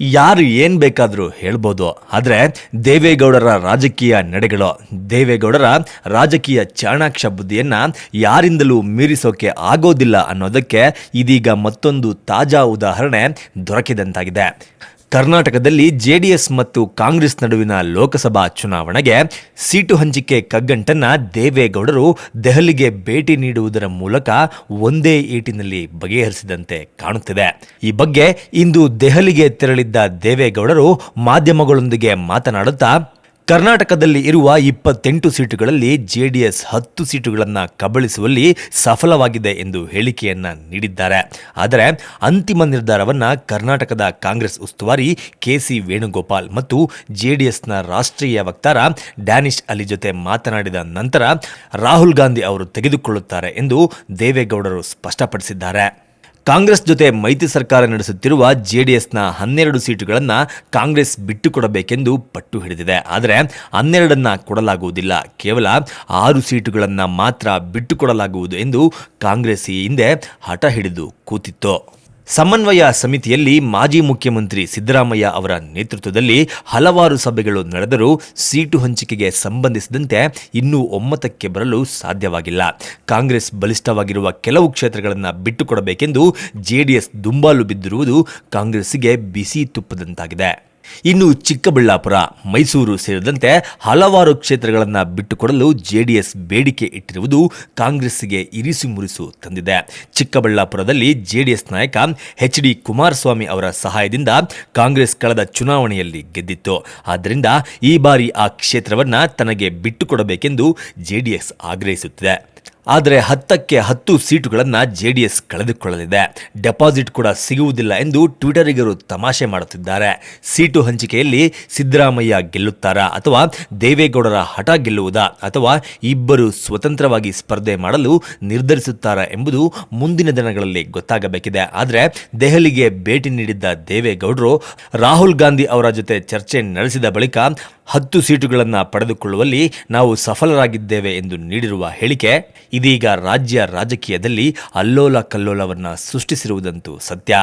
ಯಾರು ಏನ್ ಬೇಕಾದರೂ ಹೇಳ್ಬೋದು. ಆದರೆ ದೇವೇಗೌಡರ ರಾಜಕೀಯ ನಡೆಗಳು, ದೇವೇಗೌಡರ ರಾಜಕೀಯ ಚಾಣಾಕ್ಷ ಬುದ್ಧಿಯನ್ನ ಯಾರಿಂದಲೂ ಮೀರಿಸೋಕೆ ಆಗೋದಿಲ್ಲ ಅನ್ನೋದಕ್ಕೆ ಇದೀಗ ಮತ್ತೊಂದು ತಾಜಾ ಉದಾಹರಣೆ ದೊರಕಿದಂತಾಗಿದೆ. ಕರ್ನಾಟಕದಲ್ಲಿ ಜೆಡಿಎಸ್ ಮತ್ತು ಕಾಂಗ್ರೆಸ್ ನಡುವಿನ ಲೋಕಸಭಾ ಚುನಾವಣೆಗೆ ಸೀಟು ಹಂಚಿಕೆ ಕಗ್ಗಂಟನ್ನ ದೇವೇಗೌಡರು ದೆಹಲಿಗೆ ಭೇಟಿ ನೀಡುವುದರ ಮೂಲಕ ಒಂದೇ ಏಟಿನಲ್ಲಿ ಬಗೆಹರಿಸಿದಂತೆ ಕಾಣುತ್ತಿದೆ. ಈ ಬಗ್ಗೆ ಇಂದು ದೆಹಲಿಗೆ ತೆರಳಿದ್ದ ದೇವೇಗೌಡರು ಮಾಧ್ಯಮಗಳೊಂದಿಗೆ ಮಾತನಾಡುತ್ತಾ ಕರ್ನಾಟಕದಲ್ಲಿ ಇರುವ ಇಪ್ಪತ್ತೆಂಟು ಸೀಟುಗಳಲ್ಲಿ ಜೆಡಿಎಸ್ ಹತ್ತು ಸೀಟುಗಳನ್ನು ಕಬಳಿಸುವಲ್ಲಿ ಸಫಲವಾಗಿದೆ ಎಂದು ಹೇಳಿಕೆಯನ್ನ ನೀಡಿದ್ದಾರೆ. ಆದರೆ ಅಂತಿಮ ನಿರ್ಧಾರವನ್ನು ಕರ್ನಾಟಕದ ಕಾಂಗ್ರೆಸ್ ಉಸ್ತುವಾರಿ ಕೆಸಿ ವೇಣುಗೋಪಾಲ್ ಮತ್ತು ಜೆಡಿಎಸ್ನ ರಾಷ್ಟ್ರೀಯ ವಕ್ತಾರ ಡ್ಯಾನಿಶ್ ಅಲಿ ಜೊತೆ ಮಾತನಾಡಿದ ನಂತರ ರಾಹುಲ್ ಗಾಂಧಿ ಅವರು ತೆಗೆದುಕೊಳ್ಳುತ್ತಾರೆ ಎಂದು ದೇವೇಗೌಡರು ಸ್ಪಷ್ಟಪಡಿಸಿದ್ದಾರೆ. ಕಾಂಗ್ರೆಸ್ ಜೊತೆ ಮೈತ್ರಿ ಸರ್ಕಾರ ನಡೆಸುತ್ತಿರುವ ಜೆಡಿಎಸ್ನ ಹನ್ನೆರಡು ಸೀಟುಗಳನ್ನು ಕಾಂಗ್ರೆಸ್ ಬಿಟ್ಟುಕೊಡಬೇಕೆಂದು ಪಟ್ಟು ಹಿಡಿದಿದೆ. ಆದರೆ ಹನ್ನೆರಡನ್ನು ಕೊಡಲಾಗುವುದಿಲ್ಲ. ಕೇವಲ ಆರು ಸೀಟುಗಳನ್ನು ಮಾತ್ರ ಬಿಟ್ಟುಕೊಡಲಾಗುವುದು ಎಂದು ಕಾಂಗ್ರೆಸ್ ಈ ಹಿಂದೆ ಹಠ ಹಿಡಿದು ಕೂತಿತ್ತು. ಸಮನ್ವಯ ಸಮಿತಿಯಲ್ಲಿ ಮಾಜಿ ಮುಖ್ಯಮಂತ್ರಿ ಸಿದ್ದರಾಮಯ್ಯ ಅವರ ನೇತೃತ್ವದಲ್ಲಿ ಹಲವಾರು ಸಭೆಗಳು ನಡೆದರೂ ಸೀಟು ಹಂಚಿಕೆಗೆ ಸಂಬಂಧಿಸಿದಂತೆ ಇನ್ನೂ ಒಮ್ಮತಕ್ಕೆ ಬರಲು ಸಾಧ್ಯವಾಗಿಲ್ಲ. ಕಾಂಗ್ರೆಸ್ ಬಲಿಷ್ಠವಾಗಿರುವ ಕೆಲವು ಕ್ಷೇತ್ರಗಳನ್ನು ಬಿಟ್ಟುಕೊಡಬೇಕೆಂದು ಜೆಡಿಎಸ್ ದುಂಬಾಲು ಬಿದ್ದಿರುವುದು ಕಾಂಗ್ರೆಸ್ಸಿಗೆ ಬಿಸಿ ತುಪ್ಪದಂತಾಗಿದೆ. ಇನ್ನು ಚಿಕ್ಕಬಳ್ಳಾಪುರ, ಮೈಸೂರು ಸೇರಿದಂತೆ ಹಲವಾರು ಕ್ಷೇತ್ರಗಳನ್ನು ಬಿಟ್ಟುಕೊಡಲು ಜೆಡಿಎಸ್ ಬೇಡಿಕೆ ಇಟ್ಟಿರುವುದು ಕಾಂಗ್ರೆಸ್ಗೆ ಇರಿಸು ಮುರಿಸು ತಂದಿದೆ. ಚಿಕ್ಕಬಳ್ಳಾಪುರದಲ್ಲಿ ಜೆಡಿಎಸ್ ನಾಯಕ ಎಚ್ ಡಿ ಕುಮಾರಸ್ವಾಮಿ ಅವರ ಸಹಾಯದಿಂದ ಕಾಂಗ್ರೆಸ್ ಕಳೆದ ಚುನಾವಣೆಯಲ್ಲಿ ಗೆದ್ದಿತ್ತು. ಆದ್ದರಿಂದ ಈ ಬಾರಿ ಆ ಕ್ಷೇತ್ರವನ್ನ ತನಗೆ ಬಿಟ್ಟುಕೊಡಬೇಕೆಂದು ಜೆಡಿಎಸ್ ಆಗ್ರಹಿಸುತ್ತಿದೆ. ಆದರೆ ಹತ್ತಕ್ಕೆ ಹತ್ತು ಸೀಟುಗಳನ್ನು ಜೆಡಿಎಸ್ ಕಳೆದುಕೊಳ್ಳಲಿದೆ. ಡೆಪಾಸಿಟ್ ಕೂಡ ಸಿಗುವುದಿಲ್ಲ ಎಂದು ಟ್ವಿಟರಿಗರು ತಮಾಷೆ ಮಾಡುತ್ತಿದ್ದಾರೆ. ಸೀಟು ಹಂಚಿಕೆಯಲ್ಲಿ ಸಿದ್ದರಾಮಯ್ಯ ಗೆಲ್ಲುತ್ತಾರಾ ಅಥವಾ ದೇವೇಗೌಡರ ಹಠ ಗೆಲ್ಲುವುದಾ ಅಥವಾ ಇಬ್ಬರು ಸ್ವತಂತ್ರವಾಗಿ ಸ್ಪರ್ಧೆ ಮಾಡಲು ನಿರ್ಧರಿಸುತ್ತಾರಾ ಎಂಬುದು ಮುಂದಿನ ದಿನಗಳಲ್ಲಿ ಗೊತ್ತಾಗಬೇಕಿದೆ. ಆದರೆ ದೆಹಲಿಗೆ ಭೇಟಿ ನೀಡಿದ್ದ ದೇವೇಗೌಡರು ರಾಹುಲ್ ಗಾಂಧಿ ಅವರ ಜೊತೆ ಚರ್ಚೆ ನಡೆಸಿದ ಬಳಿಕ ಹತ್ತು ಸೀಟುಗಳನ್ನು ಪಡೆದುಕೊಳ್ಳುವಲ್ಲಿ ನಾವು ಸಫಲರಾಗಿದ್ದೇವೆ ಎಂದು ನೀಡಿರುವ ಹೇಳಿಕೆ ಇದೀಗ ರಾಜ್ಯ ರಾಜಕೀಯದಲ್ಲಿ ಅಲ್ಲೋಲ ಕಲ್ಲೋಲವನ್ನು ಸೃಷ್ಟಿಸಿರುವುದಂತೂ ಸತ್ಯ.